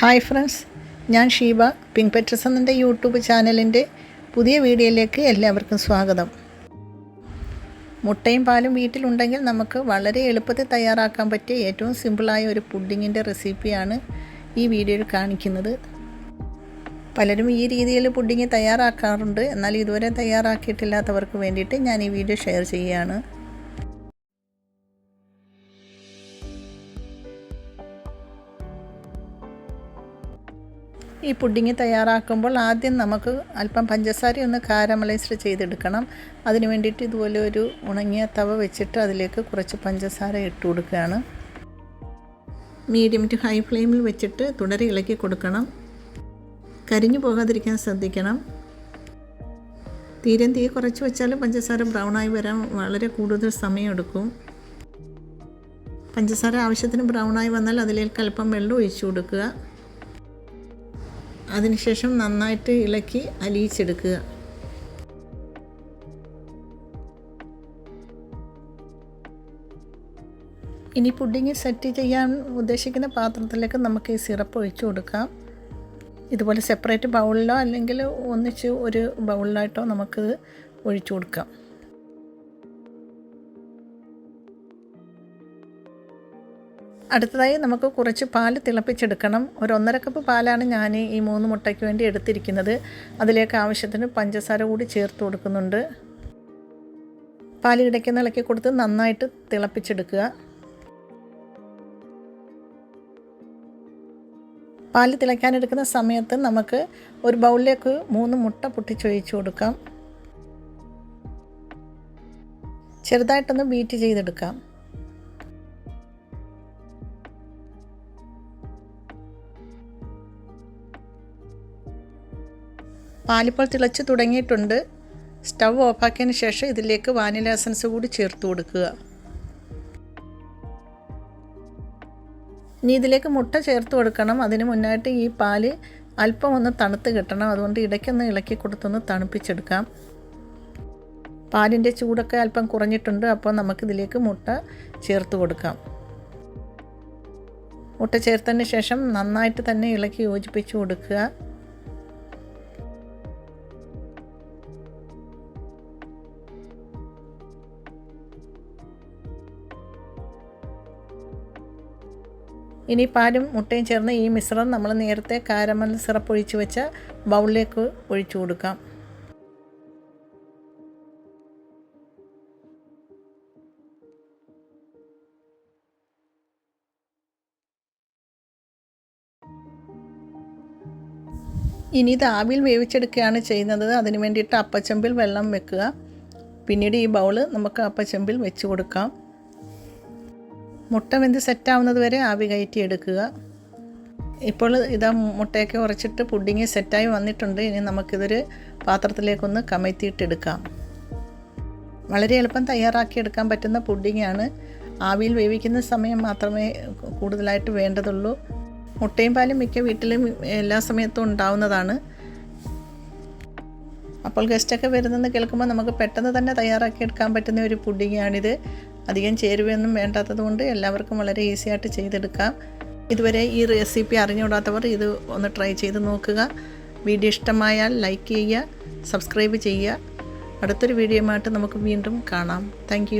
Hi friends ഞാൻ Sheeba pink പെറ്റർസ് എന്നെ YouTube ചാനലിന്റെ പുതിയ വീഡിയോയിലേക്ക് എല്ലാവർക്കും സ്വാഗതം. മുട്ടയും പാലും വീട്ടിലുണ്ടെങ്കിൽ നമുക്ക് വളരെ എളുപ്പത്തിൽ തയ്യാറാക്കാൻ പറ്റിയ ഏറ്റവും സിമ്പിളായ ഒരു പുഡിങ്ങിന്റെ റെസിപ്പിയാണ് ഈ വീഡിയോയിൽ കാണിക്കുന്നത്. പലരും ഈ രീതിയിൽ പുഡിങ് തയ്യാറാക്കാറുണ്ട്. എന്നാൽ ഇതുവരെ തയ്യാറാക്കിയിട്ടില്ലാത്തവർക്ക് വേണ്ടിയിട്ട് ഞാൻ ഈ വീഡിയോ ഷെയർ ചെയ്യുകയാണ്. ഈ പുഡിങ് തയ്യാറാക്കുമ്പോൾ ആദ്യം നമുക്ക് അല്പം പഞ്ചസാര ഒന്ന് കാരമലൈസ്ഡ് ചെയ്തെടുക്കണം. അതിന് വേണ്ടിയിട്ട് ഇതുപോലെ ഒരു ഉണങ്ങിയ തവ വെച്ചിട്ട് അതിലേക്ക് കുറച്ച് പഞ്ചസാര ഇട്ട് കൊടുക്കുകയാണ്. മീഡിയം ടു ഹൈ ഫ്ലെയിമിൽ വെച്ചിട്ട് തുടരെ ഇളക്കി കൊടുക്കണം. കരിഞ്ഞു പോകാതിരിക്കാൻ ശ്രദ്ധിക്കണം. തീരം തീ കുറച്ച് വെച്ചാൽ പഞ്ചസാര ബ്രൗൺ ആയി വരാൻ വളരെ കൂടുതൽ സമയമെടുക്കും. പഞ്ചസാര ആവശ്യത്തിന് ബ്രൗൺ ആയി വന്നാൽ അതിലേക്ക് അല്പം വെള്ളം ഒഴിച്ചു കൊടുക്കുക. അതിനുശേഷം നന്നായിട്ട് ഇളക്കി അലിയിച്ചെടുക്കുക. ഇനി പുഡിങ് സെറ്റ് ചെയ്യാൻ ഉദ്ദേശിക്കുന്ന പാത്രത്തിലേക്ക് നമുക്ക് ഈ സിറപ്പ് ഒഴിച്ചു കൊടുക്കാം. ഇതുപോലെ സെപ്പറേറ്റ് ബൗളിലോ അല്ലെങ്കിൽ ഒന്നിച്ച് ഒരു ബൗളിലായിട്ടോ നമുക്ക് ഒഴിച്ചു കൊടുക്കാം. അടുത്തതായി നമുക്ക് കുറച്ച് പാൽ തിളപ്പിച്ചെടുക്കണം. ഒരു ഒന്നര കപ്പ് പാലാണ് ഞാൻ ഈ മൂന്ന് മുട്ടയ്ക്ക് വേണ്ടി എടുത്തിരിക്കുന്നത്. അതിലേക്ക് ആവശ്യത്തിന് പഞ്ചസാര കൂടി ചേർത്ത് കൊടുക്കുന്നുണ്ട്. പാൽ ഇടയ്ക്കുന്ന ഇളക്കി കൊടുത്ത് നന്നായിട്ട് തിളപ്പിച്ചെടുക്കുക. പാൽ തിളയ്ക്കാനെടുക്കുന്ന സമയത്ത് നമുക്ക് ഒരു ബൗളിലേക്ക് മൂന്ന് മുട്ട പൊട്ടിച്ചൊഴിച്ചു കൊടുക്കാം. ചെറുതായിട്ടൊന്ന് ബീറ്റ് ചെയ്തെടുക്കാം. പാലിപ്പോൾ തിളച്ച് തുടങ്ങിയിട്ടുണ്ട്. സ്റ്റവ് ഓഫാക്കിയതിന് ശേഷം ഇതിലേക്ക് വാനില എസൻസ് കൂടി ചേർത്ത് കൊടുക്കുക. ഇനി ഇതിലേക്ക് മുട്ട ചേർത്ത് കൊടുക്കണം. അതിന് മുന്നായിട്ട് ഈ പാൽ അല്പം ഒന്ന് തണുത്ത് കിട്ടണം. അതുകൊണ്ട് ഇടയ്ക്കൊന്ന് ഇളക്കി കൊടുത്തൊന്ന് തണുപ്പിച്ചെടുക്കാം. പാലിന്റെ ചൂടൊക്കെ അല്പം കുറഞ്ഞിട്ടുണ്ട്. അപ്പോൾ നമുക്കിതിലേക്ക് മുട്ട ചേർത്ത് കൊടുക്കാം. മുട്ട ചേർത്തതിന് ശേഷം നന്നായിട്ട് തന്നെ ഇളക്കി യോജിപ്പിച്ച് കൊടുക്കുക. ഇനി പാലും മുട്ടയും ചേർന്ന് ഈ മിശ്രം നമ്മൾ നേരത്തെ കാരമൽ സിറപ്പ് ഒഴിച്ച് വെച്ച ബൗളിലേക്ക് ഒഴിച്ചു കൊടുക്കാം. ഇനി ഇത് ആവിയിൽ വേവിച്ചെടുക്കുകയാണ് ചെയ്യുന്നത്. അതിന് വേണ്ടിയിട്ട് അപ്പച്ചമ്പിൽ വെള്ളം വെക്കുക. പിന്നീട് ഈ ബൗൾ നമുക്ക് അപ്പച്ചമ്പിൽ വെച്ച് കൊടുക്കാം. മുട്ട വെന്ത് സെറ്റാവുന്നത് വരെ ആവി കയറ്റി എടുക്കുക ഇപ്പോൾ ഇതാ മുട്ടയൊക്കെ ഉറച്ചിട്ട് പുഡിങ് സെറ്റായി വന്നിട്ടുണ്ട്. ഇനി നമുക്കിതൊരു പാത്രത്തിലേക്കൊന്ന് കമഴ്ത്തിയിട്ടെടുക്കാം. വളരെ എളുപ്പം തയ്യാറാക്കി എടുക്കാൻ പറ്റുന്ന പുഡിങ്ങാണ്. ആവിയിൽ വേവിക്കുന്ന സമയം മാത്രമേ കൂടുതലായിട്ട് വേണ്ടതുള്ളൂ. മുട്ടയും പാലും മിക്ക വീട്ടിലും എല്ലാ സമയത്തും ഉണ്ടാവുന്നതാണ്. അപ്പോൾ ഗസ്റ്റൊക്കെ വരുന്നെന്ന് കേൾക്കുമ്പോൾ നമുക്ക് പെട്ടെന്ന് തന്നെ തയ്യാറാക്കി എടുക്കാൻ പറ്റുന്ന ഒരു പുഡിങ്ങാണിത്. അധികം ചേരുവയൊന്നും വേണ്ടാത്തത് കൊണ്ട് എല്ലാവർക്കും വളരെ ഈസി ആയിട്ട് ചെയ്തെടുക്കാം. ഇതുവരെ ഈ റെസിപ്പി അറിഞ്ഞുകൂടാത്തവർ ഇത് ഒന്ന് ട്രൈ ചെയ്ത് നോക്കുക. വീഡിയോ ഇഷ്ടമായാൽ ലൈക്ക് ചെയ്യുക സബ്സ്ക്രൈബ് ചെയ്യുക. അടുത്തൊരു വീഡിയോയുമായിട്ട് നമുക്ക് വീണ്ടും കാണാം. താങ്ക്